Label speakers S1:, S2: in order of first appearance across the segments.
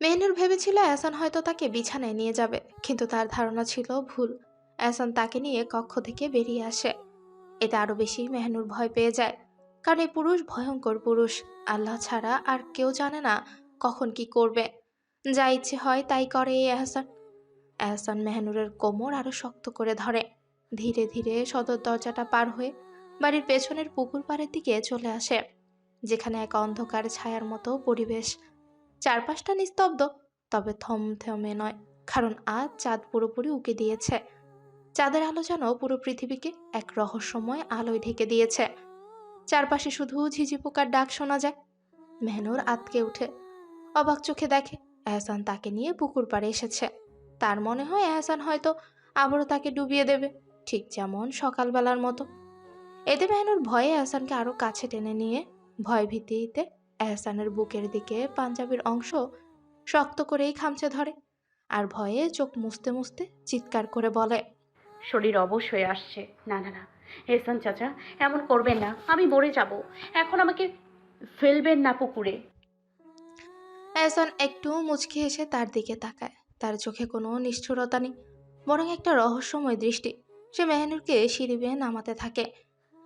S1: মেহনুর ভেবেছিল এহসান হয়তো তাকে বিছানায় নিয়ে যাবে, কিন্তু তার ধারণা ছিল ভুল। এহসান তাকে নিয়ে কক্ষ থেকে বেরিয়ে আসে। এতে আরও বেশি মেহনুর ভয় পেয়ে যায়, কারণ এই পুরুষ ভয়ঙ্কর পুরুষ। আল্লাহ ছাড়া আর কেউ জানে না কখন কি করবে। যা ইচ্ছে হয় তাই করে এই এহসান এহসান মেহনুরের কোমর আরও শক্ত করে ধরে। ধীরে ধীরে সদর দরজাটা পার হয়ে বাড়ির পেছনের পুকুর পাড়ের দিকে চলে আসে, যেখানে এক অন্ধকার ছায়ার মতো পরিবেশ। চারপাশটা নিস্তব্ধ, তবে থমথমে নয়, কারণ আজ চাঁদ পুরোপুরি উকে দিয়েছে। চাঁদের আলো যেন পুরো পৃথিবীকে এক রহস্যময় আলোয় ঢেকে দিয়েছে। চারপাশে শুধু ঝিঝি পোকার ডাক শোনা যায়। মেহনুর আতকে উঠে, অবাক চোখে দেখে, এহসান তাকে নিয়ে পুকুর পাড়ে এসেছে। তার মনে হয় এহসান হয়তো আবারও তাকে ডুবিয়ে দেবে, ঠিক যেমন সকালবেলার মতো। এতে মেহনুর ভয়ে এহসানকে আরও কাছে টেনে নিয়ে ভয় ভীতিতে এহসানের বুকের দিকে পাঞ্জাবির অংশ শক্ত করেই খামচে ধরে আর ভয়ে চোখ মুছতে মুছতে চিৎকার করে বলে
S2: শরীর অবশ হয়ে আসছে। না না না এহসান চাচা এমন করবেন না আমি মরে যাব। এখন আমাকে ফেলবেন না পুকুরে।
S1: এহসান একটু মুচকি এসে তার দিকে তাকায়। তার চোখে কোনো নিষ্ঠুরতা নেই বরং একটা রহস্যময় দৃষ্টি। সে মেহনুরকে সিঁড়ি বেয়ে নামাতে থাকে।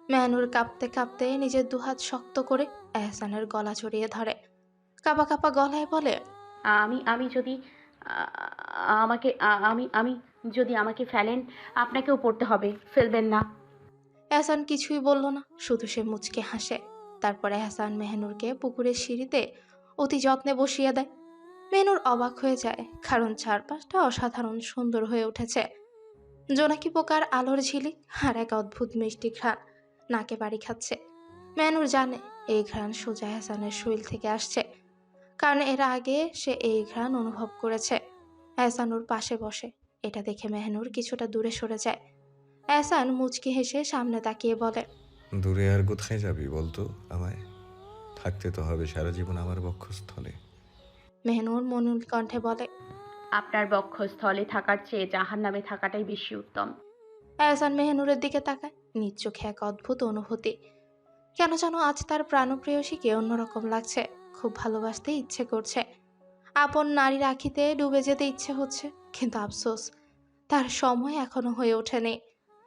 S1: মেহনুর কাঁপতে কাঁপতে নিজের দুহাত শক্ত করে এহসানের গলা জড়িয়ে ধরে। কাপা কাপা গলায় বলে
S2: আমি আমি যদি আ- আমাকে আ- আমি আমি যদি আমাকে ফেলেন আপনাকেও পড়তে হবে ফেলবেন না।
S1: এহসান কিছুই বলল না শুধু সে মুচকে হাসে। তারপরে এহসান মেহনুরকে পুকুরের সিঁড়িতে অতি যত্নে বসিয়ে দেয়। মেহনুর অবাক হয়ে যায় কারণ চারপাশটা অসাধারণ সুন্দর হয়ে উঠেছে। জোনাকি পোকার আলোর ঝিলিক আর এক অদ্ভুত মিষ্টি ঘ্রাণ নাকে বাড়ি খাচ্ছে। মেহনুর জানে এই ঘ্রাণ সোজা এহসানের শরীর থেকে আসছে। কারণ এর আগে সে এই ঘ্রাণ অনুভব করেছে। এহসানুর পাশে বসে। এটা দেখে মেহনুর কিছুটা দূরে সরে যায়। এহসান মুচকি হেসে সামনে তাকিয়ে বলে
S3: দূরে আর কোথায় যাবি বলতো আমায়? থাকতে তো হবে সারা জীবন আমার বক্ষস্থলে।
S1: মেহনুর মনুল কণ্ঠে বলে
S2: আপনার বক্ষস্থলে থাকার চেয়ে জাহান নামে থাকাটাই বেশি উত্তম।
S1: এহসান মেহনুরের দিকে তাকায় নিজ চোখে এক অদ্ভুত অনুভূতি। কেন যেন আজ তার প্রাণপ্রেয়সীকে অন্যরকম লাগছে। খুব ভালোবাসতে ইচ্ছে করছে। আপন নারীর আখিতে ডুবে যেতে ইচ্ছে হচ্ছে, কিন্তু আফসোস, তার সময় এখনও হয়ে ওঠেনি।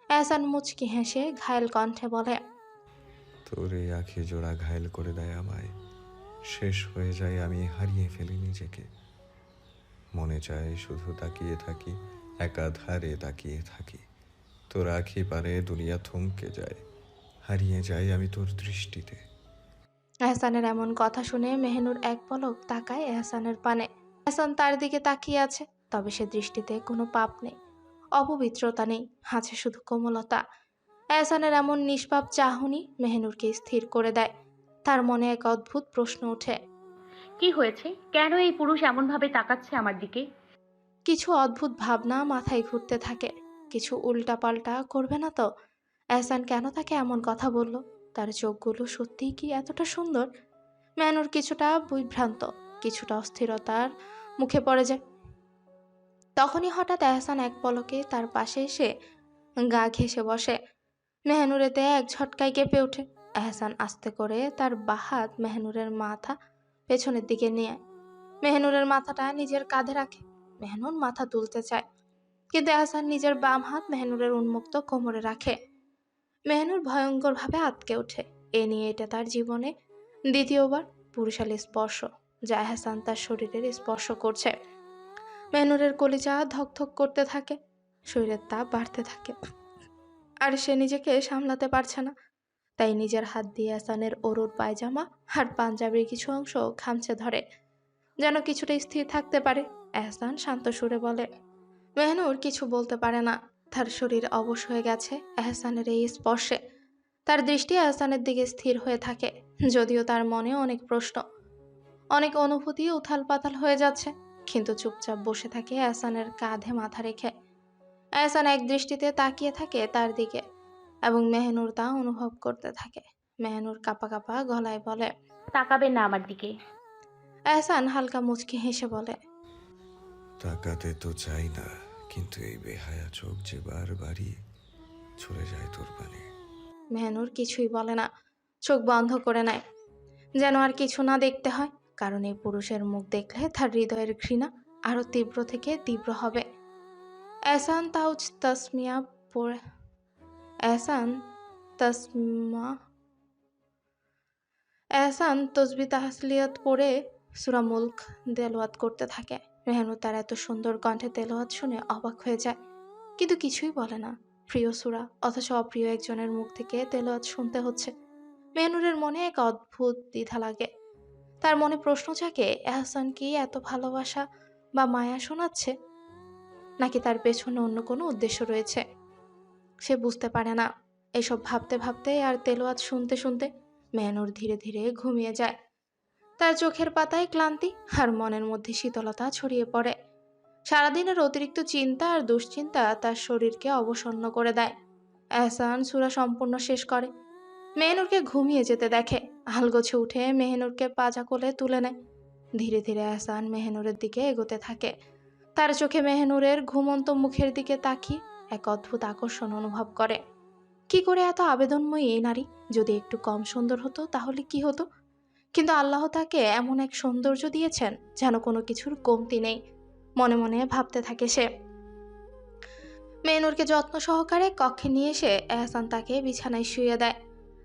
S1: এহসান মুচকি হেসে ঘায়েল কণ্ঠে বলে,
S3: তোর এই আখি জোড়া ঘায়ল করে দেয় আমায়। শেষ হয়ে যায় আমি হারিয়ে ফেলি নিজেকে। মনে চায় শুধু তাকিয়ে থাকি, একাধারে তাকিয়ে থাকি। তোর আখি পারে দুনিয়া থমকে যায়। হারিয়ে যাই আমি তোর দৃষ্টিতে।
S1: এহসানের এমন কথা শুনে মেহনুর এক পলক তাকায় এহসানের পানে। এহসান তার দিকে তাকিয়ে আছে তবে সে দৃষ্টিতে কোনো পাপ নেই। অপবিত্রতা নেই আছে শুধু কোমলতা। এহসানের এমন নিষ্পাপ চাহনি মেহনুরকে স্থির করে দেয়। তার মনে এক অদ্ভুত প্রশ্ন ওঠে।
S2: কি হয়েছে? কেন এই পুরুষ এমনভাবে তাকাচ্ছে আমার দিকে?
S1: কিছু অদ্ভুত ভাবনা মাথায় ঘুরতে থাকে। কিছু উল্টাপাল্টা করবে না তো? এহসান কেন তাকে এমন কথা বলল? তার চোখগুলো সত্যিই কি এতটা সুন্দর? ম্যানুর কিছুটা বিভ্রান্ত, কিছুটা অস্থিরতার মুখে পড়ে যায়। তখনই হঠাৎ এহসান এক পলকে তার পাশে এসে গা ঘেঁষে বসে। মেহনুরেতে এক ঝটকায় কেঁপে ওঠে। এহসান আস্তে করে তার বাহাত মেহনুরের মাথা পেছনের দিকে নিয়ে। মেহনুরের মাথাটা নিজের কাঁধে রাখে। মেহনুর মাথা তুলতে চায়। কিন্তু এহসান নিজের বাম হাত মেহনুরের উন্মুক্ত কোমরে রাখে। মেহনুর ভয়ঙ্করভাবে আটকে ওঠে। এ নিয়ে এটা তার জীবনে দ্বিতীয়বার পুরুষালী স্পর্শ, যা এহসান তার শরীরের স্পর্শ করছে। মেহনুরের কলিজা ধকধক করতে থাকে, শরীরের তাপ বাড়তে থাকে। আর সে নিজেকে সামলাতে পারছে না। তাই নিজের হাত দিয়ে এহসানের অরুর পায়জামা আর পাঞ্জাবির কিছু অংশ খামচে ধরে, যেন কিছুটা স্থির থাকতে পারে। এহসান শান্ত সুরে বলে, মেহনুর, কিছু বলতে পারে না। তার শরীর অবশ হয়ে গেছে এহসানের এই স্পর্শে। তার দৃষ্টি এহসানের দিকে স্থির হয়ে থাকে যদিও তার মনে অনেক প্রশ্ন। অনেক অনুভূতি উথাল পাতাল হয়ে যাচ্ছে কিন্তু চুপচাপ বসে থাকে এহসানের কাঁধে মাথা রেখে। এহসান এক দৃষ্টিতে তাকিয়ে থাকে তার দিকে এবং মেহনুর তা অনুভব করতে থাকে। মেহনুর কাপা কাপা গলায় বলে
S2: তাকাবে না আমার দিকে।
S1: এহসান হালকা মুচকি হেসে বলে
S3: তাকাতে তো চাই না। কিন্তু এই বেহায়া চোখ যে বারবারই চলে যায় তোর পানে।
S1: মেহনুর কিছুই বলে না, চোখ বন্ধ করে নেয়। যেন আর কিছু না দেখতে হয়, কারণ এই পুরুষের মুখ দেখলে তার হৃদয়ের ঘৃণা আরও তীব্র থেকে তীব্র হবে। এহসান তাউজ তসমিয়া পড়ে এহসান তসমা এহসান তসবি তাহসলিয়াত পড়ে সুরা মুল্ক তেলাওয়াত করতে থাকে। রেহানু তার এত সুন্দর কণ্ঠে তেলোয়াত শুনে অবাক হয়ে যায়। কিন্তু কিছুই বলে না। প্রিয় সুরা, অথচ অপ্রিয় একজনের মুখ থেকে তেলোয়াত শুনতে হচ্ছে। মেহনুরের মনে এক অদ্ভুত দ্বিধা লাগে। তার মনে প্রশ্ন জাগে, এহসান কি এত ভালোবাসা বা মায়া শোনাচ্ছে? নাকি তার পেছনে অন্য কোনো উদ্দেশ্য রয়েছে? সে বুঝতে পারে না। এসব ভাবতে ভাবতে আর তেলোয়াত শুনতে শুনতে মেহনুর ধীরে ধীরে ঘুমিয়ে যায়। তার চোখের পাতায় ক্লান্তি আর মনের মধ্যে শীতলতা ছড়িয়ে পড়ে। সারাদিনের অতিরিক্ত চিন্তা আর দুশ্চিন্তা তার শরীরকে অবসন্ন করে দেয়। এহসান সুরা সম্পূর্ণ শেষ করে। মেহনুরকে ঘুমিয়ে যেতে দেখে। আলগোছে উঠে মেহনুরকে পাজা কোলে তুলে নেয়। ধীরে ধীরে এহসান মেহনুরের দিকে এগোতে থাকে। তার চোখে মেহনুরের ঘুমন্ত মুখের দিকে তাকিয়ে এক অদ্ভুত আকর্ষণ অনুভব করে। কি করে এত আবেদনময়ী এই নারী? যদি একটু কম সুন্দর হতো, তাহলে কি হতো? কিন্তু আল্লাহ তাকে এমন এক সৌন্দর্য দিয়েছেন যেন কোনো কিছুর কমতি নেই। মনে মনে ভাবতে থাকে সে। মেনুরকে যত্ন সহকারে কক্ষে নিয়ে এসে এহসান তাকে বিছানায় শুয়ে দেয়।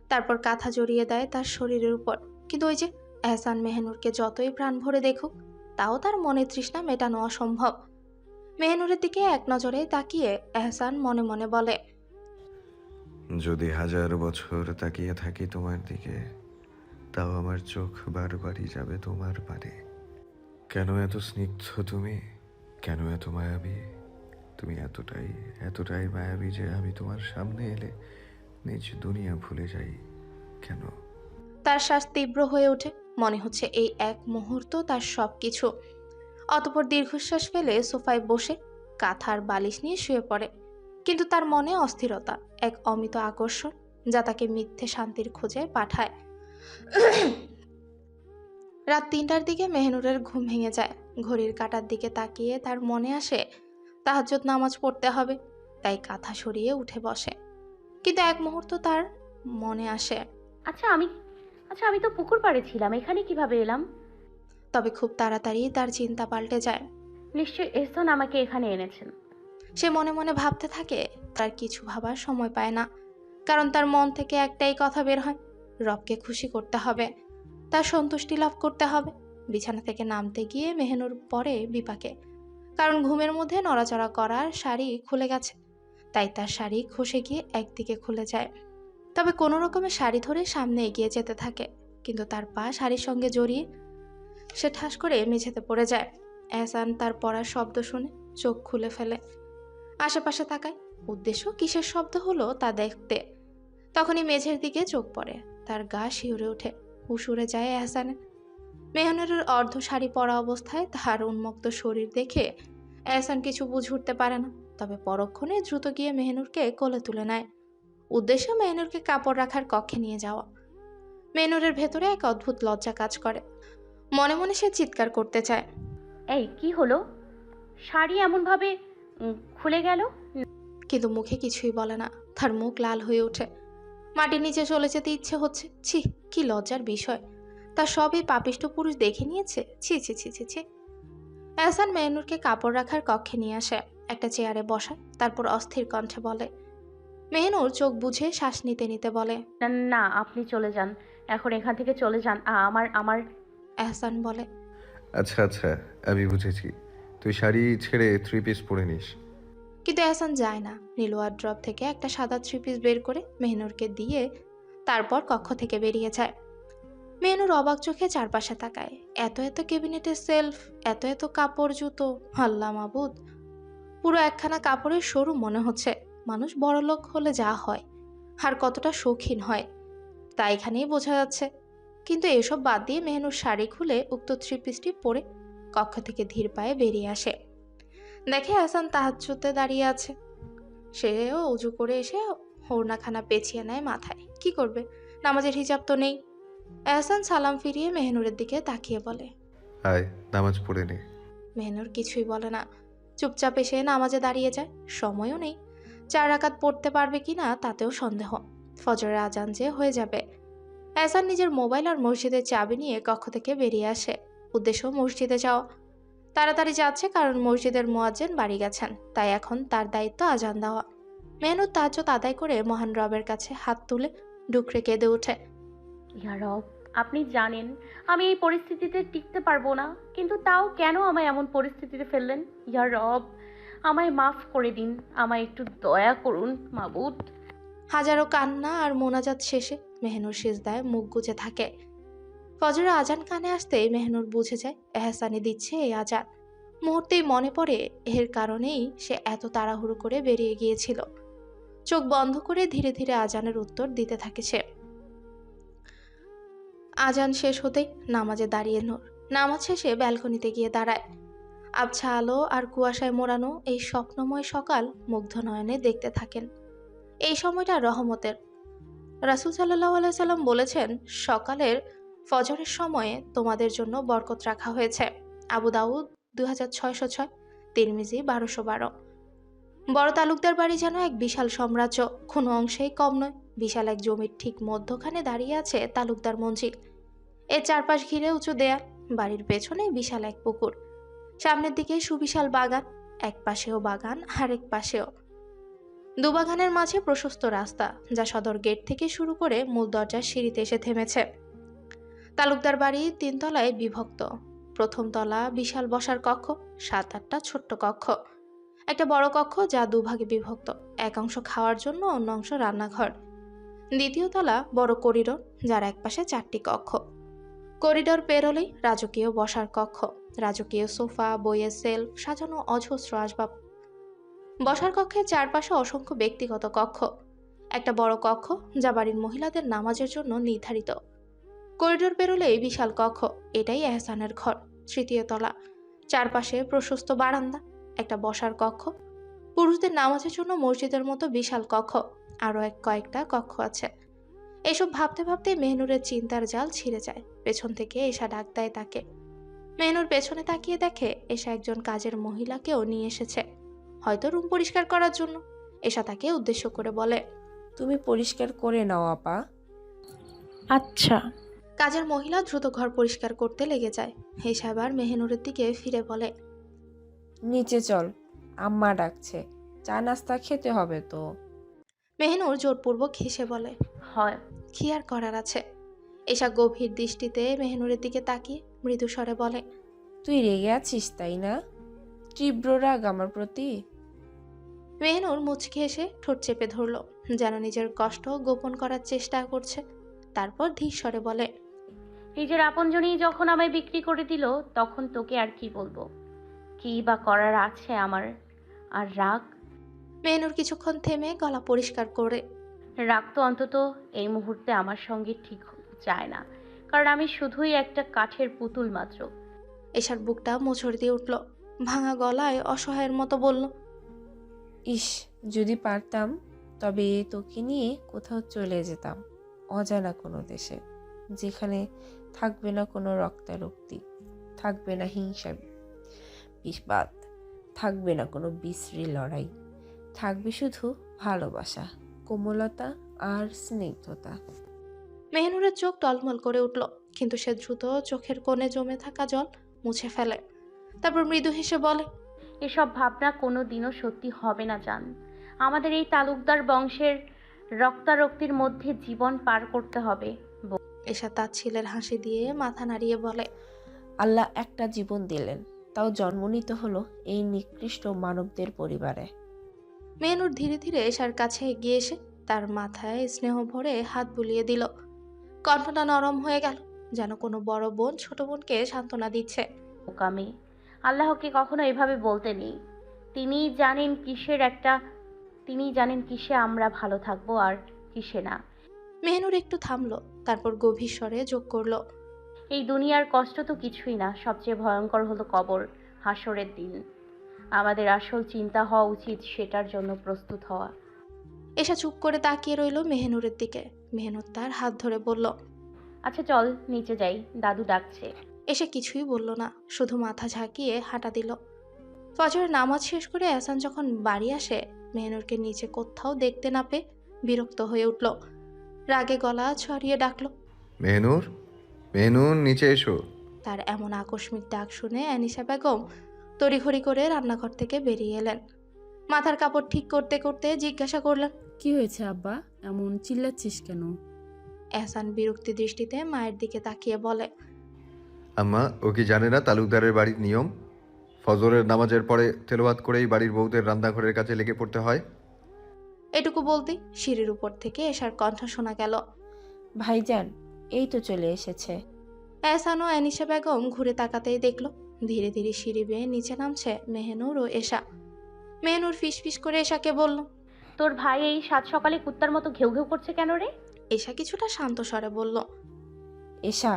S1: তারপর কাঁথা জড়িয়ে দেয় তার শরীরের উপর। কিন্তু ওই যে এহসান মেহনুরকে যতই প্রাণ ভরে দেখুক, তাও তার মনে তৃষ্ণা মেটানো অসম্ভব। মেহনুরের দিকে এক নজরে তাকিয়ে এহসান মনে মনে বলে,
S3: যদি হাজার বছর তাকিয়ে থাকি তোমার দিকে তাও আমার চোখ বারবারই যাবে তোমার পারে কেন এত স্নিগ্ধ তুমি? কেন এত মায়াবী? তুমি এতটাই এতটাই মায়াবী যে আমি তোমার সামনে এলে নিজ দুনিয়া ভুলে যাই। কেন?
S1: তার শ্বাস তীব্র হয়ে ওঠে। মনে হচ্ছে এই এক মুহূর্ত তার সব কিছু অতপর দীর্ঘশ্বাস ফেলে সোফায় বসে, কাঁথার বালিশ নিয়ে শুয়ে পড়ে। কিন্তু তার মনে অস্থিরতা, এক অমিত আকর্ষণ, যা তাকে মিথ্যে শান্তির খোঁজে পাঠায়। রাত তিনটার দিকে মেহনুরের ঘুম ভেঙে যায়। ঘড়ির কাটার দিকে তাকিয়ে তার মনে আসে তাহাজ্জুদ নামাজ পড়তে হবে। তাই কাঁথা সরিয়ে উঠে বসে। কিন্তু এক মুহূর্ত তার মনে আসে।
S2: আচ্ছা আমি আচ্ছা আমি তো পুকুর পাড়ে ছিলাম এখানে কীভাবে এলাম?
S1: তবে খুব তাড়াতাড়ি তার চিন্তা পাল্টে যায়।
S2: নিশ্চয়ই এহসান আমাকে এখানে এনেছেন।
S1: সে মনে মনে ভাবতে থাকে তার কিছু ভাবার সময় পায় না কারণ তার মন থেকে একটাই কথা বের হয় রবকে খুশি করতে হবে, তার সন্তুষ্টি লাভ করতে হবে। বিছানা থেকে নামতে গিয়ে মেহনুর পরে বিপাকে, কারণ ঘুমের মধ্যে নড়াচড়া করার শাড়ি খুলে গেছে, তাই তার শাড়ি খসে গিয়ে একদিকে খুলে যায়। তবে কোনো রকমের শাড়ি ধরে সামনে এগিয়ে যেতে থাকে, কিন্তু তার পা শাড়ির সঙ্গে জড়িয়ে সে ঠাস করে মেঝেতে পড়ে যায়। অ্যাসান তার পড়ার শব্দ শুনে চোখ খুলে ফেলে। আশেপাশে তাকায়, উদ্দেশ্য কিসের শব্দ হলো তা দেখতে। তখনই মেঝের দিকে চোখ পড়ে। তার গা শিউরে ওঠে। উসুরে যায় এহসানের মেহনুরের অর্ধ শাড়ি পরা অবস্থায় তার উন্মুক্ত শরীর দেখে এহসান কিছু বুঝে উঠতে পারে না তবে পরক্ষণে দ্রুত গিয়ে মেহনুরকে কোলে তুলে নেয়। উদ্দেশ্য মেহনুরকে কাপড় রাখার কক্ষে নিয়ে যাওয়া। মেহনুরের ভেতরে এক অদ্ভুত লজ্জা কাজ করে। মনে মনে সে চিৎকার করতে চায়।
S2: এই কি হলো? শাড়ি এমনভাবে খুলে গেল?
S1: কিন্তু মুখে কিছুই বলে না। তার মুখ লাল হয়ে ওঠে। মাটির নিচে চলে যেতে ইচ্ছে হচ্ছে। ছি কি লজ্জার বিষয়। তা সবই পাপিষ্ট পুরুষ দেখে নিয়েছে? ছি ছি ছি ছি ছি। এহসান মেহনুরকে কাপড় রাখার কক্ষে নিয়ে আসে। একটা চেয়ারে বসায় তারপর অস্থির কণ্ঠে বলে মেহনুর চোখ বুঝে শ্বাস নিতে নিতে বলে
S2: না না আপনি চলে যান। এখন এখান থেকে চলে যান। আ- আমার আমার
S1: এহসান বলে
S3: আচ্ছা আচ্ছা আমি বুঝেছি। তুই শাড়ি ছেড়ে থ্রি পিস পরে নিস।
S1: কিন্তু এহসান যায় না। নীলোয়ার ড্রপ থেকে একটা সাদা থ্রি পিস বের করে মেহনুরকে দিয়ে তারপর কক্ষ থেকে বেরিয়ে যায়। মেহনুর অবাক চোখে চারপাশে তাকায়। এত এত ক্যাবিনেটের সেলফ, এত এত কাপড়, জুতো, আল্লাহ মাবুদ। পুরো একখানা কাপড়ের শোরুম মনে হচ্ছে। মানুষ বড়লোক হলে যা হয়, আর কতটা শৌখিন হয়, তা এখানেই বোঝা যাচ্ছে। কিন্তু এসব বাদ দিয়ে মেহনুর শাড়ি খুলে উক্ত থ্রি পিসটি পরে কক্ষ থেকে ধীর পায়ে বেরিয়ে আসে। দেখে হাসান তাহাজ্জুদে দাঁড়িয়ে আছে। সেও উজু করে এসে হরনাখানা পেঁচিয়ে নেয় মাথায়। কি করবে? নামাজের হিজাব তো নেই। এহসান সালাম ফিরিয়ে মেহনুরের দিকে তাকিয়ে বলে
S3: আয় নামাজ পড়ে নে।
S1: মেহনুর কিছুই বলে না। চুপচাপ এসে নামাজে দাঁড়িয়ে যায়। সময়ও নেই। চার রাকাত পড়তে পারবে কি না তাতেও সন্দেহ। ফজরের আজান যে হয়ে যাবে। এহসান নিজের মোবাইল আর মসজিদের চাবি নিয়ে কক্ষ থেকে বেরিয়ে আসে। উদ্দেশ্য মসজিদে যাওয়া। তাড়াতাড়ি যাচ্ছে কারণ মসজিদের মোয়াজ্জেন বাড়ি গেছেন তাই এখন তার দায়িত্ব আজান দেওয়া। মেহনুর তাজ্জত আদায় করে মহান রবের কাছে হাত তুলে ডুকরে কেঁদে ওঠে।
S2: ইয়া রব আপনি জানেন আমি এই পরিস্থিতিতে টিকতে পারব না কিন্তু তাও কেন আমায় এমন পরিস্থিতিতে ফেললেন? ইয়া রব আমায় মাফ করে দিন আমায় একটু দয়া করুন মাবুদ।
S1: হাজারো কান্না আর মোনাজাত শেষে মেহনুর সিজদায় মুখ গুজে থাকে। ফজরের আজান কানে আসতেই মেহনুর বুঝে যায় এহসানি দিচ্ছে এই আজান। মুহূর্তেই মনে পড়ে, এর কারণেই সে এত তাড়াহুড়ো করে বেরিয়ে গিয়েছিল। চোখ বন্ধ করে ধীরে ধীরে আজানের উত্তর দিতে থাকে সে। আজান শেষ হতেই নামাজে দাঁড়িয়ে নূর। নামাজ শেষে ব্যালকনিতে গিয়ে দাঁড়ায়। আবছা আলো আর কুয়াশায় মোড়ানো এই স্বপ্নময় সকাল মুগ্ধ নয়নে দেখতে থাকেন। এই সময়টা রহমতের। রাসুল সাল্লাহ সাল্লাম বলেছেন, সকালের ফজরের সময়ে তোমাদের জন্য বরকত রাখা হয়েছে। আবু দাউদ দু হাজার ছয়শো ছয়, তিরমিজি, বারোশো বারো। বড় তালুকদার বাড়ি যেন এক বিশাল সাম্রাজ্য। কোনো অংশেই কম নয়, বিশাল এক জমির ঠিক মধ্যখানে দাঁড়িয়ে আছে তালুকদার মঞ্জিল। এর চারপাশ ঘিরে উঁচু দেয়াল, বাড়ির পেছনে বিশাল এক পুকুর। সামনের দিকে সুবিশাল বাগান, এক পাশেও বাগান, আরেক পাশেও। দুবাগানের মাঝে প্রশস্ত রাস্তা, যা সদর গেট থেকে শুরু করে মূল দরজার সিঁড়িতে এসে থেমেছে। তালুকদার বাড়ি তিনতলায় বিভক্ত। প্রথম তলা বিশাল বসার কক্ষ, সাত আটটা ছোট্ট কক্ষ। একটা বড় কক্ষ যা দুভাগে বিভক্ত, এক অংশ খাওয়ার জন্য অন্য অংশ রান্নাঘর। দ্বিতীয় তলা বড় করিডোর, যার একপাশে চারটি কক্ষ। করিডোর পেরোলেই রাজকীয় বসার কক্ষ, রাজকীয় সোফা, বইয়ের সেলফ, সাজানো অজস্র আসবাব। বসার কক্ষের চারপাশে অসংখ্য ব্যক্তিগত কক্ষ। একটা বড় কক্ষ যা বাড়ির মহিলাদের নামাজের জন্য নির্ধারিত। করিডোর পেরোলেই বিশাল কক্ষ এটাই এহসানের ঘর তৃতীয় তলা। চারপাশে প্রশস্ত বারান্দা একটা বসার কক্ষ। পুরুষদের নামাজের জন্য মসজিদের মতো বিশাল কক্ষ আরও এক কয়েকটা কক্ষ আছে। এসব ভাবতে ভাবতে মেহনুরের চিন্তার জাল ছিঁড়ে যায় পেছন থেকে এসা ডাক দেয় তাকে। মেহনুর পেছনে তাকিয়ে দেখে এসা একজন কাজের মহিলাকেও নিয়ে এসেছে। হয়তো রুম পরিষ্কার করার জন্য এসা তাকে উদ্দেশ্য করে বলে
S4: তুমি পরিষ্কার করে নাও আপা।
S5: আচ্ছা।
S1: কাজের মহিলা দ্রুত ঘর পরিষ্কার করতে লেগে যায়। এসা আবার মেহনুরের দিকে ফিরে বলে
S4: নিচে চল আম্মা ডাকছে। চা নাস্তা খেতে হবে তো।
S1: মেহনুর জোরপূর্বক হেসে বলে
S2: হয়।
S1: কি আর করার আছে? এসা গভীর দৃষ্টিতে মেহনুরের দিকে তাকিয়ে মৃদু স্বরে বলে
S4: তুই রেগে আছিস তাই না? তীব্র রাগ আমার প্রতি?
S1: মেহনুর মুচকি এসে ঠোঁট চেপে ধরল যেন নিজের কষ্ট গোপন করার চেষ্টা করছে। তারপর ধীর স্বরে বলে
S2: নিজের আপনজনই যখন আমায় বিক্রি করে দিল তখন তোকে আর কি বলব? কি বা করার আছে আমার? আর রাগ?
S1: মেনুর কিছুক্ষণ থেমে গলা পরিষ্কার করে।
S2: রাগ তো অন্তত এই মুহূর্তে আমার সঙ্গে ঠিক যায় না কারণ আমি শুধুই একটা কাঠের পুতুল মাত্র।
S1: এসার বুকটা মোচড় দিয়ে উঠল ভাঙা গলায় অসহায়ের মতো বলল
S4: ইস যদি পারতাম তবে তোকে নিয়ে কোথাও চলে যেতাম অজানা কোনো দেশে যেখানে থাকবে না কোনো রক্তারক্তি থাকবে না হিংসা বিষবাদ থাকবে না কোনো বিশ্রী লড়াই থাকবে শুধু ভালোবাসা কোমলতা আর স্নিগ্ধতা।
S1: মেহনুরের চোখ টলমল করে উঠল কিন্তু সে দ্রুত চোখের কোণে জমে থাকা জল মুছে ফেলে। তারপর মৃদু হেসে বলে
S2: এসব ভাবনা কোনো দিনও সত্যি হবে না জান। আমাদের এই তালুকদার বংশের রক্তারক্তির মধ্যে জীবন পার করতে হবে।
S1: এসা তার ছেলের হাসি দিয়ে মাথা নাড়িয়ে বলে
S4: আল্লাহ একটা জীবন দিলেন তাও জন্ম নিতে হলো এই নিকৃষ্ট মানবদের পরিবারে।
S1: মেনুর ধীরে ধীরে এসার কাছে এগিয়ে এসে তার মাথায় স্নেহ ভরে হাত বুলিয়ে দিল। কণ্ঠটা নরম হয়ে গেল যেন কোনো বড় বোন ছোট বোনকে সান্ত্বনা দিচ্ছে।
S2: বোকামি আল্লাহকে কখনো এভাবে বলতে নেই। তিনি জানেন কিসের একটা তিনি জানেন কিসে আমরা ভালো থাকব আর কিসে না।
S1: মেহনুর একটু থামলো তারপর গভীর স্বরে যোগ করল
S2: এই দুনিয়ার কষ্ট তো কিছুই না সবচেয়ে ভয়ঙ্কর হলো কবর হাসরের দিন। আমাদের আসল চিন্তা হওয়া উচিত সেটার জন্য প্রস্তুত হওয়া।
S1: এসা চুপ করে তাকিয়ে রইল মেহনুরের দিকে। মেহনুর তার হাত ধরে বলল
S2: আচ্ছা চল নিচে যাই দাদু ডাকছে।
S1: এসে কিছুই বলল না শুধু মাথা ঝাঁকিয়ে হাঁটা দিল। ফজরের নামাজ শেষ করে এহসান যখন বাড়ি আসে মেহনুরকে নিচে কোথাও দেখতে না পেয়ে বিরক্ত হয়ে উঠল। রাগে গলা ছড়িয়ে ডাকলো।
S3: মেহনুর মেহনুর নিচে এসো।
S1: তার এমন আকস্মিক ডাক শুনে অ্যানিশা বেগম তড়িঘড়ি করে রান্নাঘর থেকে বেরিয়ে এলেন। মাথার কাপড় ঠিক করতে করতে জিজ্ঞাসা করলেন
S5: কি হয়েছে আব্বা? এমন চিল্লাচ্ছিস কেন?
S1: এহসান বিরক্তি দৃষ্টিতে মায়ের দিকে তাকিয়ে বলে
S3: আম্মা ও কি জানে না তালুকদারের বাড়ির নিয়ম? ফজরের নামাজের পরে তেলাওয়াত করেই বাড়ির বউদের রান্নাঘরের কাছে লেগে পড়তে হয়?
S1: এটুকু বলতেই সিঁড়ির উপর থেকে এশার কণ্ঠ শোনা গেল।
S4: ভাইজান এই তো চলে এসেছে।
S1: এহসান ও অ্যানিশা বেগম ঘুরে তাকাতেই দেখল ধীরে ধীরে সিঁড়ি বেয়ে নিচে নামছে মেহনুর ও এশা। মেহনুর ফিসফিস করে এশাকে বলল
S2: তোর ভাই এই সাত সকালে কুত্তার মতো ঘেউ ঘেউ করছে কেন রে?
S1: এশা কিছুটা শান্ত স্বরে বলল
S4: এশা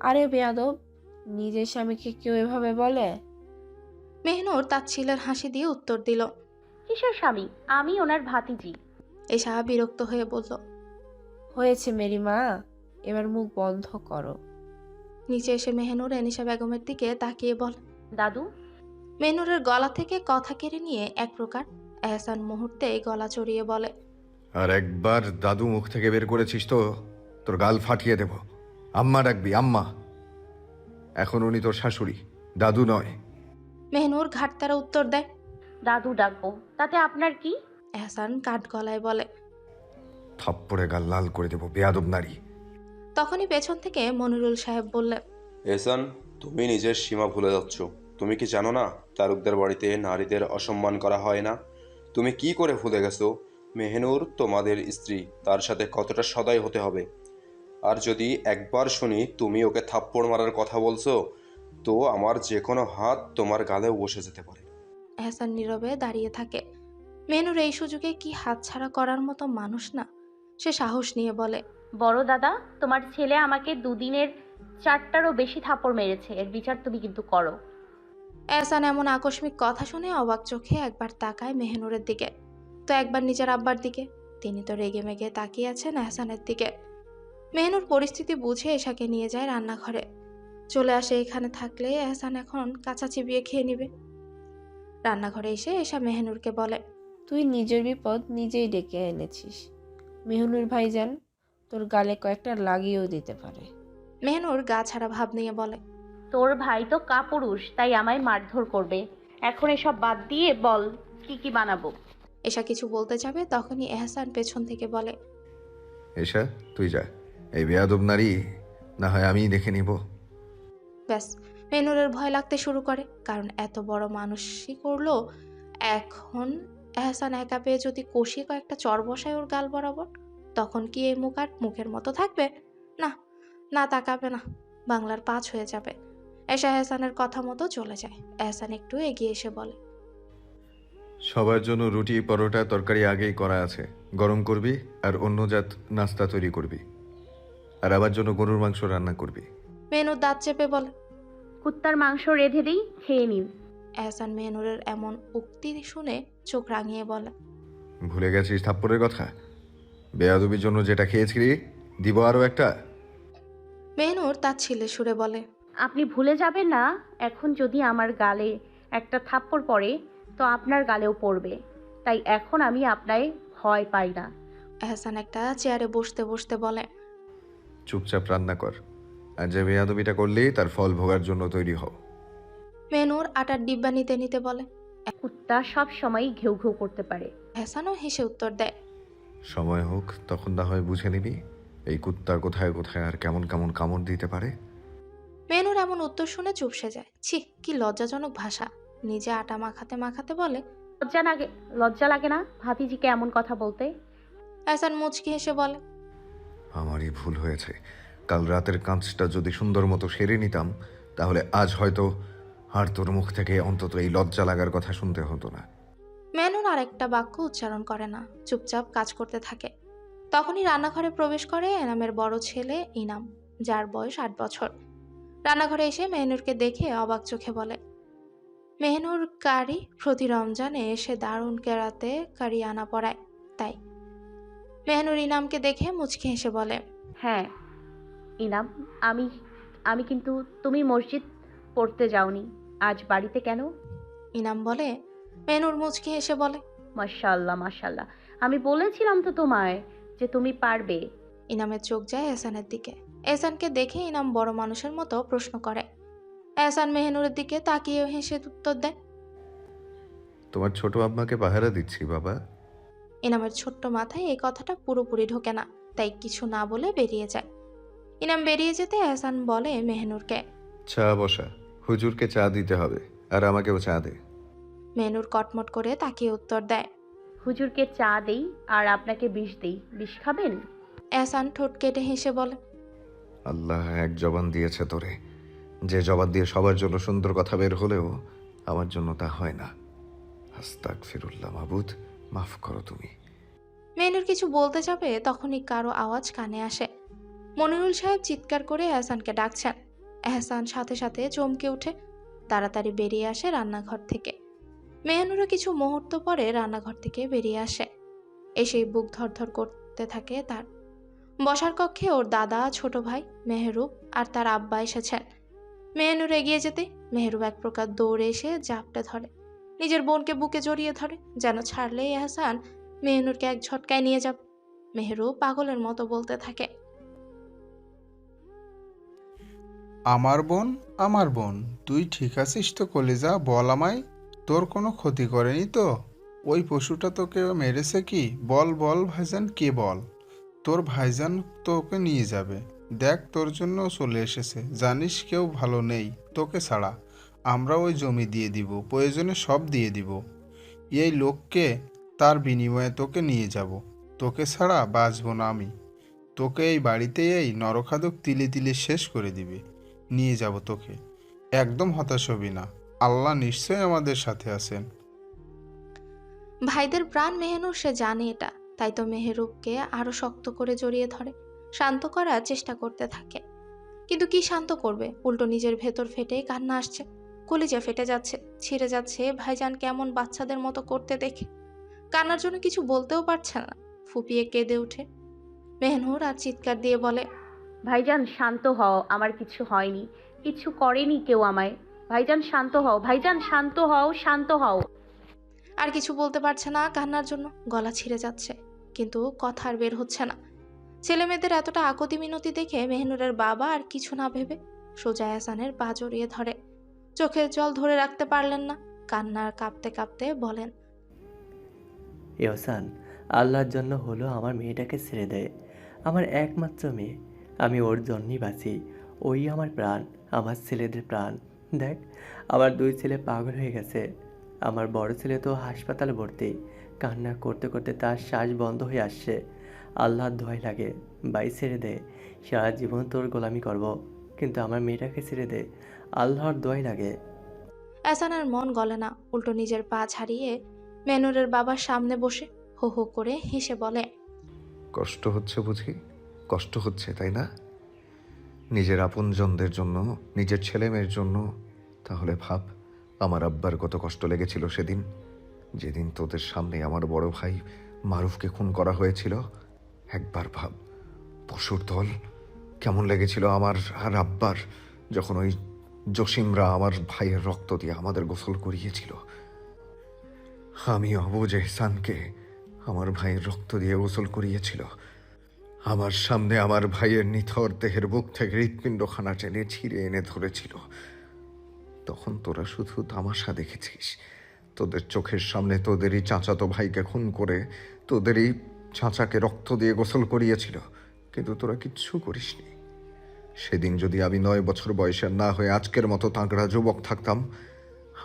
S4: আরে বেয়াদব নিজের স্বামীকে কেউ এভাবে বলে?
S1: মেহনুর তার ছিলের হাসি দিয়ে উত্তর দিল
S2: কিসের স্বামী? আমি ওনার ভাতিজি।
S1: এশা বিরক্ত হয়ে বলল
S4: হয়েছে মেরি মা এবার মুখ বন্ধ করো।
S1: নিচে এসে মেহনুর এনিশা বেগমের দিকে তাকিয়ে বল
S2: দাদু?
S1: মেহনুরের গলা থেকে কথা কেড়ে নিয়ে এক প্রকার এহসান মুহূর্তে গলা চড়িয়ে বলে
S3: আর একবার দাদু মুখ থেকে বের করেছিস তো তোর গাল ফাটিয়ে দেব। আম্মা ডাকবি আম্মা। এখন উনি তোর শাশুড়ি দাদু নয়।
S1: মেহনুর ঘাটতারা উত্তর দেয়
S2: দাদু ডাকবো। তাতে আপনার কি?
S1: এহসান কাঠ গলায় বলে।
S3: থাপ্পড়ে গাল লাল করে দেবো বেয়াদব নারী।
S1: তখনই পেছন থেকে মনিরুল সাহেব বললেন
S6: এহসান তুমি নিজের সীমা ভুলে যাচ্ছ। তুমি কি জানো না তারুকদের বাড়িতে নারীদের অসম্মান করা হয় না? তুমি কি করে ভুলে গেছো? মেহনুর তোমাদের স্ত্রী তার সাথে কতটা সদয় হতে হবে? আর যদি একবার শুনি তুমি ওকে থাপ্পড় মারার কথা বলছো তো আমার যে কোনো হাত তোমার গালেও বসে যেতে পারে।
S1: এহসান নীরবে দাঁড়িয়ে থাকে। মেহনুর এই সুযোগে কি হাতছাড়া করার মতো মানুষ না? সে সাহস নিয়ে বলে
S2: বড় দাদা তোমার ছেলে আমাকে দুদিনের চারটারও বেশি থাপড় মেরেছে। এর বিচার তুমি কিন্তু করো।
S1: এহসান এমন আকস্মিক কথা শুনে অবাক চোখে একবার তাকায় মেহনুরের দিকে। তো একবার নিজের আব্বার দিকে। তিনি তো রেগে মেগে তাকিয়ে আছেন এহসানের দিকে। মেহনুর পরিস্থিতি বুঝে এশাকে নিয়ে যায় রান্নাঘরে। চলে আসে এখানে থাকলে এহসান এখন কাঁচা চিবিয়ে খেয়ে নিবে। রান্নাঘরে এসে এসা মেহনুরকে বলে
S4: তুই নিজের বিপদ নিজেই ডেকে এনেছিস। মেহনুর ভাইজান তোর গালে কয়েকটা লাগিয়েও দিতে পারে।
S1: মেহনুর গা ছাড়া ভাব নিয়ে বলে
S2: তোর ভাই তো কাপুরুষ তাই আমায় মারধর করবে। এখন এসব বাদ দিয়ে বল কি কি বানাবো?
S1: এসা কিছু বলতে যাবে তখনই এহসান পেছন থেকে বলে
S3: এসা তুই যা। এই বেয়াদব নারী না হয় আমিই দেখে নিব।
S1: ব্যাস মেনুরের ভয় লাগতে শুরু করে কারণ এত বড় মানুষই করল। এখন এহসান একা পেয়ে যদি কষিয়ে কয়েকটা চর বসায় ওর গাল বরাবর তখন কি এই মুখ আর মুখের মতো থাকবে? না না তাকাবে না বাংলার পাঁচ হয়ে যাবে। এসা এহসানের কথা মতো চলে যায়। এহসান একটু এগিয়ে এসে বলে
S3: সবার জন্য রুটি পরোটা তরকারি আগেই করা আছে। গরম করবি আর অন্য জাত নাস্তা তৈরি করবি। আর আবার জন্য গরুর মাংস রান্না করবি।
S1: মেনুর দাঁত চেপে বলে
S2: কুত্তার মাংস রেঁধে দিই খেয়ে নিন।
S1: এহসান মেনুরের এমন উক্তি শুনে চোখ রাঙিয়ে বলে
S3: ভুলে গেছিস থাপ্পড়ের কথা? বেয়াদবির জন্য যেটা খেয়েছিলি দিব আরও একটা?
S1: মেহনুর তার ছেলে সুরে বলে
S2: আপনি ভুলে যাবেন না এখন যদি আমার গালে একটা থাপ্পড় পড়ে তো আপনার গালেও পড়বে। তাই এখন আমি আপনায় ভয় পাই না।
S1: এহসান একটা চেয়ারে বসতে বসতে বলে
S3: চুপচাপ রান্না কর। আর যে বেয়াদবিটা করলি তার ফল ভোগার জন্য তৈরি হও।
S1: মেনুর আটার ডিব্বা নিতে নিতে বলে।
S2: কুত্তা সব সময় ঘেউ ঘেউ করতে পারে।
S1: এহসানও হেসে উত্তর দেয়।
S3: সময় হোক তখন না হয় বুঝে নিবি এই কুত্তা কোথায় কোথায় আর কেমন কেমন কামড় দিতে পারে।
S1: মেনুর এমন উত্তর শুনে চুপসে যায়। ছি কি লজ্জাজনক ভাষা। নিজে আটা মাখাতে মাখাতে বলে
S2: লজ্জা লাগে লজ্জা লাগে না ভাতিজিকে এমন কথা বলতে?
S1: এহসান মুচকি হেসে বলে
S3: আমারই ভুল হয়েছে। কাল রাতের কাঁচটা যদি সুন্দর মতো সেরে নিতাম তাহলে আজ হয়তো আর তোর মুখ থেকে অন্তত এই লজ্জা লাগার কথা শুনতে হতো না।
S1: ম্যানন আর একটা বাক্য উচ্চারণ করে না চুপচাপ কাজ করতে থাকে। তখনই রান্নাঘরে প্রবেশ করে এনামের বড় ছেলে ইনাম যার বয়স আট বছর। রান্নাঘরে এসে মেহনুরকে দেখে অবাক চোখে বলে মেহনুর কারি প্রতি রমজানে এসে দারুণ কেরাতে কারি আনা পড়ায় তাই? মেহনুর ইনামকে দেখে মুচকে হেসে বলে
S2: হ্যাঁ ইনাম আমি আমি কিন্তু তুমি মসজিদ পড়তে যাওনি। আজ বাড়িতে কেন?
S1: ইনাম বলে মেহনুর মুচকি হেসে বলে।
S2: মাশাল্লাহ মাশাল্লাহ আমি বলেছিলাম তো তোমায় যে তুমি পারবে।
S1: ইনামের চোখ যায় এহসানের দিকে। এহসানকে দেখে ইনাম বড় মানুষের মতো প্রশ্ন করে। এহসান মেহনুরের দিকে তাকিয়ে হেসে উত্তর দেয়।
S3: তোমার ছোট আম্মাকে পাহারা দিচ্ছি বাবা।
S1: ইনামের ছোট্ট মাথায় এই কথাটা পুরোপুরি ঢোকে না তাই কিছু না বলে বেরিয়ে যায়। ইনাম বেরিয়ে যেতে এহসান বলে মেহনুরকে।
S3: চা বসা হুজুরকে চা দিতে হবে আর আমাকেও চা দে।
S1: মেহনুর কটমট করে তাকিয়ে উত্তর দেয়
S2: হুজুরকে চা দেই আর আপনাকে বিষ দেই। বিষ খাবেন?
S1: এহসান ঠোঁট কেটে হেসে বলে
S3: আল্লাহ এক জবান দিয়েছে তোরে। যে জবান দিয়ে সবার জন্য সুন্দর কথা বের হলেও আমার জন্য তা হয় না। হাস্তাক ফিরুল্লাহ মাবুদ মাফ করো তুমি।
S1: মেহনুর কিছু বলতে যাবে তখনই কারও আওয়াজ কানে আসে। মনিরুল সাহেব চিৎকার করে এহসানকে ডাকছেন। এহসান সাথে সাথে চমকে উঠে তাড়াতাড়ি বেরিয়ে আসে রান্নাঘর থেকে। মেহনুরও কিছু মুহূর্ত পরে রান্নাঘর থেকে বেরিয়ে আসে। এসেই বুক ধরধর করতে থাকে তার। বসার কক্ষে ওর দাদা, ছোট ভাই, মেহরুব আর তার আব্বা এসেছেন। মেহনুর এগিয়ে যেতে মেহরুব এক প্রকার দৌড়ে এসে জাপটে ধরে। নিজের বোনকে বুকে জড়িয়ে ধরে, যেন ছাড়লেই এহসান মেহনুরকে এক ঝটকায় নিয়ে যাব। মেহরু পাগলের মতো বলতে থাকে।
S7: আমার বোন আমার বোন, তুই ঠিক আছিস তো কলিজা? বল আমায়। তোর কোনো ক্ষতি করেনি তো? ওই পশুটা তোকে মেরেছে কি? বল বল ভাইজান, কে বল? তোর ভাইজান তোকে নিয়ে যাবে। দেখ, তোর জন্য চলে এসেছে। জানিস কেউ ভালো নেই তোকে ছাড়া। আমরা ওই জমি দিয়ে দিব, প্রয়োজনে সব দিয়ে দিব। এই লোককে তার বিনিময়ে তোকে নিয়ে যাব। তোকে ছাড়া বাঁচবো না আমি। তোকে এই বাড়িতে এই নরখাদক তিলে তিলে শেষ করে দিবে। নিয়ে যাব তোকে। একদম হতাশ হবি না। আল্লাহ নিশ্চয়ই আমাদের সাথে আছেন।
S1: ভাইদের প্রাণ মেহনুর সে জানে এটা। তাই তো মেহরুবকে আরও শক্ত করে জড়িয়ে ধরে। শান্ত করার চেষ্টা করতে থাকে। কিন্তু কি শান্ত করবে? উল্টো নিজের ভেতর ফেটে কান্না আসছে। কলিজা ফেটে যাচ্ছে, ছিঁড়ে যাচ্ছে। ভাইজান কেমন বাচ্চাদের মতো করতে দেখে। কান্নার জন্য কিছু বলতেও পারছে না। ফুপিয়ে কেঁদে ওঠে মেহনুর আর চিৎকার দিয়ে বলে
S2: ভাইজান শান্ত হও আমার কিছু হয়নি। কিছু করেনি কেউ আমায়। ভাইজান শান্ত হও ভাইজান শান্ত হও শান্ত হও।
S1: আর কিছু বলতে পারছে না কান্নার জন্য। গলা ছিঁড়ে যাচ্ছে কিন্তু কথা আর বের হচ্ছে না। ছেলে মেয়েদের এতটা আকতি মিনতি দেখে মেহনুরের বাবা আর কিছু না ভেবে সোজা এহসানের পা জড়িয়ে ধরে। চোখের জল ধরে রাখতে পারলেন না কান্নার কাঁপতে কাঁপতে বলেন
S8: ইহসান আল্লাহর জন্য হলো আমার মেয়েটাকে ছেড়ে দেয় আমার একমাত্র মেয়ে। আমি ওর জন্যই বাঁচি। ওই আমার প্রাণ আমার ছেলেদের প্রাণ। দেখ আমার দুই ছেলে পাগল হয়ে গেছে। আমার বড় ছেলে তো হাসপাতালে ভর্তি। কান্না করতে করতে তার শ্বাস বন্ধ হয়ে আসছে। আল্লাহর দোয়াই লাগে বাই ছেড়ে দে। সারা জীবন তোর গোলামি করব কিন্তু আমার মেয়েটাকে ছেড়ে দে। আল্লাহর দোয়াই লাগে।
S1: এহসানের মন গলে না। উল্টো নিজের পা ছাড়িয়ে মেনুরের বাবার সামনে বসে হো হো করে হেসে বলে
S3: কষ্ট হচ্ছে বুঝি? কষ্ট হচ্ছে, তাই না? নিজের আপনজনদের জন্য, নিজের ছেলে মেয়ের জন্য। তাহলে ভাব, আমার আব্বার কত কষ্ট লেগেছিল সেদিন। যেদিন তোদের সামনে আমার বড় ভাই মারুফকে খুন করা হয়েছিল। একবার ভাব, পশুর দল কেমন লেগেছিল আমার আর আব্বার, যখন ওই জসিমরা আমার ভাইয়ের রক্ত দিয়ে আমাদের গোসল করিয়েছিল। আমি অবুজ এহসানকে আমার ভাইয়ের রক্ত দিয়ে গোসল করিয়েছিল। আমার সামনে আমার ভাইয়ের নিথর দেহের বুক থেকে হৃৎপিণ্ডখানা টেনে ছিঁড়ে এনে ধরেছিল। তখন তোরা শুধু তামাশা দেখেছিস। তোদের চোখের সামনে তোদেরই চাচাতো ভাইকে খুন করে তোদেরই চাচাকে রক্ত দিয়ে গোসল করিয়েছিল, কিন্তু তোরা কিচ্ছু করিসনি। সেদিন যদি আমি নয় বছর বয়সের না হয়ে আজকের মতো তাঁকড়া যুবক থাকতাম,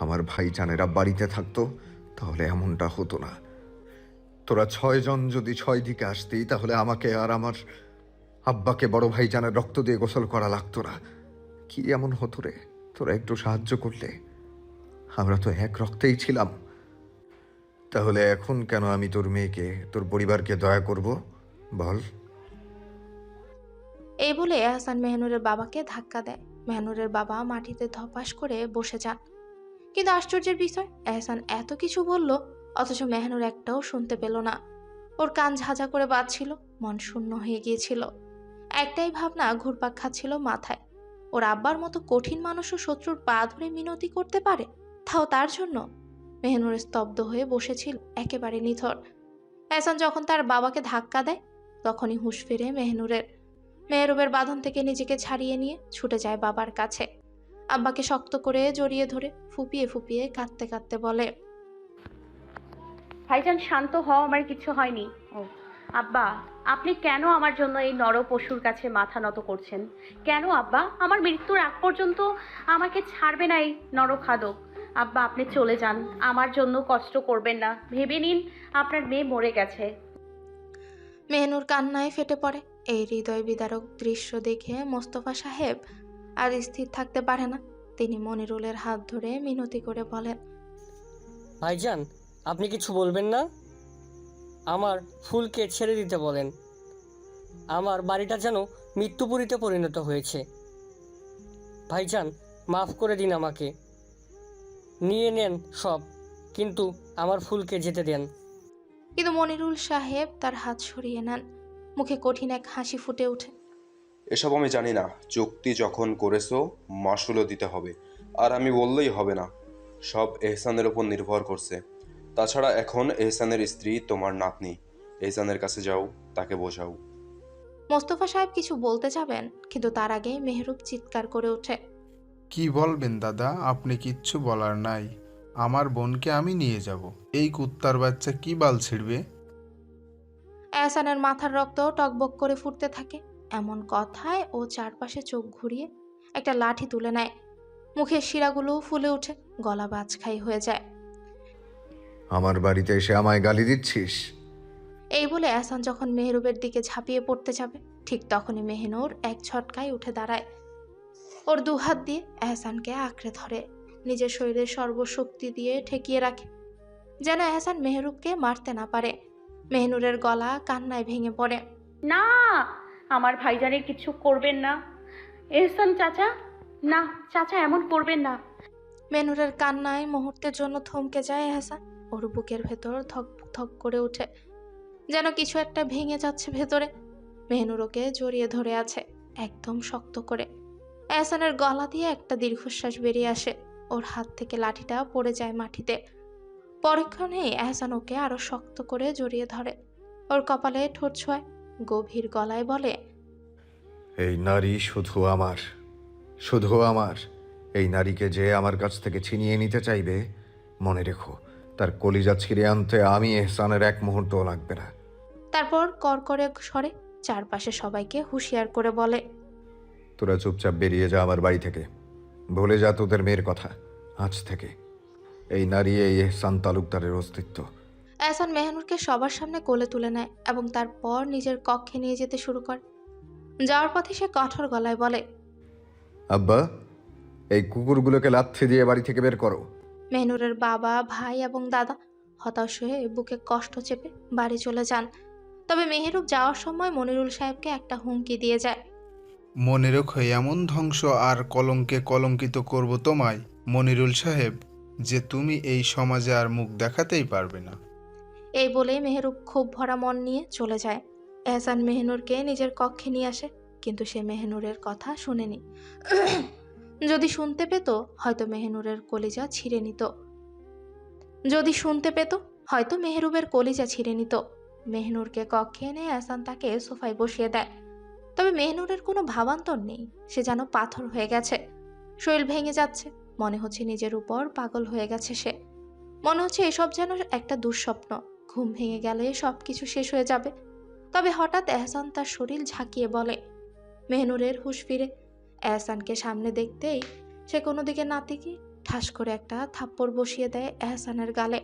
S3: আমার ভাই জানেরা বাড়িতে থাকতো, তাহলে এমনটা হতো না। তোরা ছয়জন যদি ছয় দিকে আসতি, তাহলে আমাকে আর আমার আব্বাকে বড় ভাই জানের রক্ত দিয়ে গোসল করা লাগতো না। কি এমন হতো রে? তোরা একটু সাহায্য করলে। আমরা তো এক রক্তেই ছিলাম। তাহলে এখন কেন আমি তোর মেয়েকে, তোর পরিবারকে দয়া করব? বল।
S1: এই বলে এহসান মেহনুরের বাবাকে ধাক্কা দেয়। মেহনুরের বাবা মাটিতে ধপাস করে বসে যান। কিন্তু আশ্চর্যের বিষয় এহসান এত কিছু বলল অথচ মেহনুর একটাও শুনতে পেল না। ওর কান ঝাঁঝা করে বাজছিল, মন শূন্য হয়ে গিয়েছিল। একটাই ভাবনা ঘুরপাক খাচ্ছিল মাথায়। ওর আব্বার মতো কঠিন মানুষও শত্রুর পা ধরে মিনতি করতে পারে? তাও তার জন্য? মেহনুর স্তব্ধ হয়ে বসেছিল, একেবারে নিথর। এহসান যখন তার বাবাকে ধাক্কা দেয়, তখনই হুঁশ ফিরে মেহনুরের। মেহরুবের বাঁধন থেকে নিজেকে ছাড়িয়ে নিয়ে ছুটে যায় বাবার কাছে। আব্বাকে শক্ত করে জড়িয়ে ধরে ফুপিয়ে ফুপিয়ে কাঁদতে কাঁদতে বলে
S2: ভাইজান শান্ত হও আমার কিছু হয়নি। ও। আব্বা আপনি কেন আমার জন্য এই নর পশুর কাছে মাথা নত করছেন? কেন আব্বা? আমার মৃত্যুর আগ পর্যন্ত আমাকে ছাড়বে না এই নরখাদক। আব্বা আপনি চলে যান। আমার জন্য কষ্ট করবেন না। ভেবে নিন আপনার মেয়ে মরে গেছে।
S1: মেহনুর কান্নায় ফেটে পড়ে। এই হৃদয় বিদারক দৃশ্য দেখে মোস্তফা সাহেব আর স্থির থাকতে পারে না। তিনি মনিরুলের হাত ধরে মিনতি করে বলেন
S9: ভাইজান আপনি কিছু বলবেন না? আমার ফুলকে ছেড়ে দিতে বলেন। আমার বাড়িটা যেন মৃত্যুপুরীতে পরিণত হয়েছে। ভাইজান মাফ করে দিন আমাকে। নিয়ে নেন সব কিন্তু আমার ফুলকে যেতে দেন।
S1: কিন্তু মনিরুল সাহেব তার হাত সরিয়ে নেন। মুখে কঠিন এক হাসি ফুটে ওঠে।
S6: এসব আমি জানি না। চুক্তি যখন করেছ মাসুলও দিতে হবে। আর আমি বললেই হবে না। সব এহসানের উপর নির্ভর করছে। তাছাড়া এখন এহসানের স্ত্রী তোমার নাতনি। এহসানের কাছে যাও তাকে বোঝাও।
S1: মোস্তফা সাহেব কিছু বলতে যাবেন কিন্তু তার আগে মেহরুব চিৎকার করে ওঠে।
S7: কি বলবেন দাদা আপনি কিচ্ছু বলার নাই। আমার বোনকে আমি নিয়ে যাব। এই কুত্তার বাচ্চা কি বাল ছিড়বে?
S1: এহসানের মাথার রক্ত টকবক করে ফুটতে থাকে। এমন কথায় ও চারপাশে চোখ ঘুরিয়ে একটা লাঠি তুলে নেয়। মুখের শিরাগুলো ফুলে ওঠে গলা বাজখাই হয়ে যায়।
S3: আমার বাড়িতে এসে আমায় গালি দিচ্ছিস?
S1: এই বলে এহসান যখন মেহরুবের দিকে ঝাঁপিয়ে পড়তে যাবে ঠিক তখনই মেহনুর এক ছটকায় উঠে দাঁড়ায়। ওর দুহাত দিয়ে এহসানকে আঁকড়ে ধরে নিজের শরীরের সর্বশক্তি দিয়ে ঠেকিয়ে রাখে যেন এহসান মেহরুবকে মারতে না পারে। মেহনুরের গলা কান্নায় ভেঙে পড়ে।
S2: না আমার ভাইজানের কিছু করবেন না। এহসান চাচা না চাচা এমন করবেন না।
S1: মেনুরের কান্নায় মুহূর্তের জন্য থমকে যায় এহসান ওর বুকের ভেতর ধক ধক করে ওঠে যেন কিছু একটা ভেঙে যাচ্ছে ভেতরে। মেহনুর ওকে জড়িয়ে ধরে আছে একদম শক্ত করে। এহসানের গলা দিয়ে একটা দীর্ঘশ্বাস বেরিয়ে আসে। ওর হাত থেকে লাঠিটা পড়ে যায় মাটিতে। পরক্ষণে এহসান ওকে আরও শক্ত করে জড়িয়ে ধরে। ওর কপালে ঠোঁট ছোঁয় গভীর গলায় বলে,
S3: এই নারী শুধু আমার শুধু আমার। এই নারীকে যে আমার কাছ থেকে ছিনিয়ে নিতে চাইবে, মনে রেখো তার কলিজা ছিঁড়ে আনতে আমি এহসানের এক মুহূর্তও লাগবে না।
S1: তারপর করকরে স্বরে চারপাশে সবাইকে হুঁশিয়ার করে বলে
S3: তোরা চুপচাপ বেরিয়ে যা আমার বাড়ি থেকে। ভুলে যা তোদের মেয়ের কথা আজ থেকে। এই নারী এই এহসান তালুকদারের অস্তিত্ব।
S1: এহসান মেহনুরকে সবার সামনে কোলে তুলে নেয় এবং তারপর নিজের কক্ষে নিয়ে যেতে শুরু করে। যাওয়ার পথে সে কঠোর গলায় বলে
S3: আব্বা এই কুকুরগুলোকে লাথি দিয়ে বাড়ি থেকে বের করো।
S1: মেহনুরের বাবা ভাই এবং দাদা হতাশ হয়ে বুকে কষ্ট চেপে বাড়ি চলে যান। তবে মেহেরুব যাওয়ার সময় মনিরুল সাহেবকে একটা হুমকি দিয়ে যায়।
S7: মনে রেখো এমন ধ্বংস আর কলঙ্কে কলঙ্কিত করব তোমায় মনিরুল সাহেব যে তুমি এই সমাজে আর মুখ দেখাতেই পারবে না।
S1: এই বলেই মেহরুব খুব ভরা মন নিয়ে চলে যায়। এহসান মেহনুরকে নিজের কক্ষে নিয়ে আসে কিন্তু সে মেহনুরের কথা শুনেনি। যদি শুনতে পেত, হয়তো মেহনুরের কলিজা ছিঁড়ে নিত। যদি শুনতে পেত, হয়তো মেহরুবের কলিজা ছিঁড়ে নিত। মেহনুরকে কক্ষে এনে এহসান তাকে সোফায় বসিয়ে দেয়। তবে মেহনুরের কোনো ভাবান্তর নেই, সে যেন পাথর হয়ে গেছে। শরীর ভেঙে যাচ্ছে, মনে হচ্ছে নিজের উপর পাগল হয়ে গেছে সে। মনে হচ্ছে এসব যেন একটা দুঃস্বপ্ন, ঘুম ভেঙে গেলে সব কিছু শেষ হয়ে যাবে। তবে হঠাৎ এহসান তার শরীর ঝাঁকিয়ে বলে, মেহনুরের হুঁশ ফিরে। এহসানকে সামনে দেখতেই সে কোনো দিকে না থেকে ঠাস করে একটা থাপ্পড় বসিয়ে দেয় এহসানের গালে।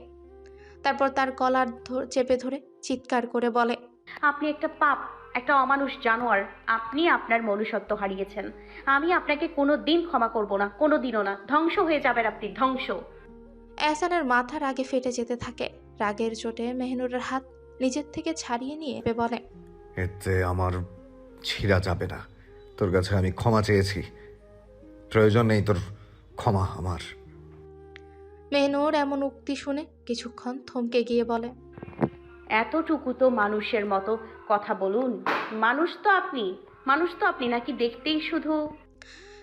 S1: তারপর তার কলার ধ- চেপে ধরে চিৎকার করে বলে
S2: আপনি একটা পাপ একটা অমানুষ জানোয়ার আপনি আপনার মনুষ্যত্ব হারিয়েছেন। আমি আপনাকে কোনো দিন ক্ষমা করব না কোনো দিনও না। ধ্বংস হয়ে যাবেন আপনি ধ্বংস!
S1: এহসানের মাথা রাগে ফেটে যেতে থাকে। রাগের চোটে মেহনুরের হাত নিজের থেকে ছাড়িয়ে নিয়ে বলে
S3: এতে আমার ছিঁড়া যাবে না। তোর কাছে আমি ক্ষমা চেয়েছি। প্রয়োজন নেই তোর ক্ষমা আমার।
S1: মেহনুর এমন উক্তি শুনে কিছুক্ষণ থমকে গিয়ে বলে
S2: এতটুকু তো মানুষের মতো কথা বলুন। মানুষ তো আপনি। মানুষ তো আপনি নাকি দেখতেই শুধু?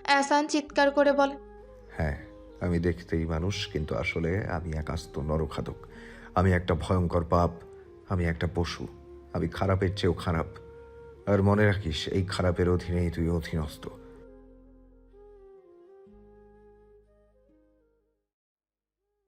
S1: এহসান চিৎকার করে বলে
S3: হ্যাঁ আমি দেখতেই মানুষ কিন্তু আসলে আমি এক আস্ত নরখাদক। আমি একটা ভয়ঙ্কর পাপ আমি একটা পশু। আমি খারাপের চেয়েও খারাপ। আর মনে রাখিস এই খারাপের অধীনেই তুই অধীনস্থ।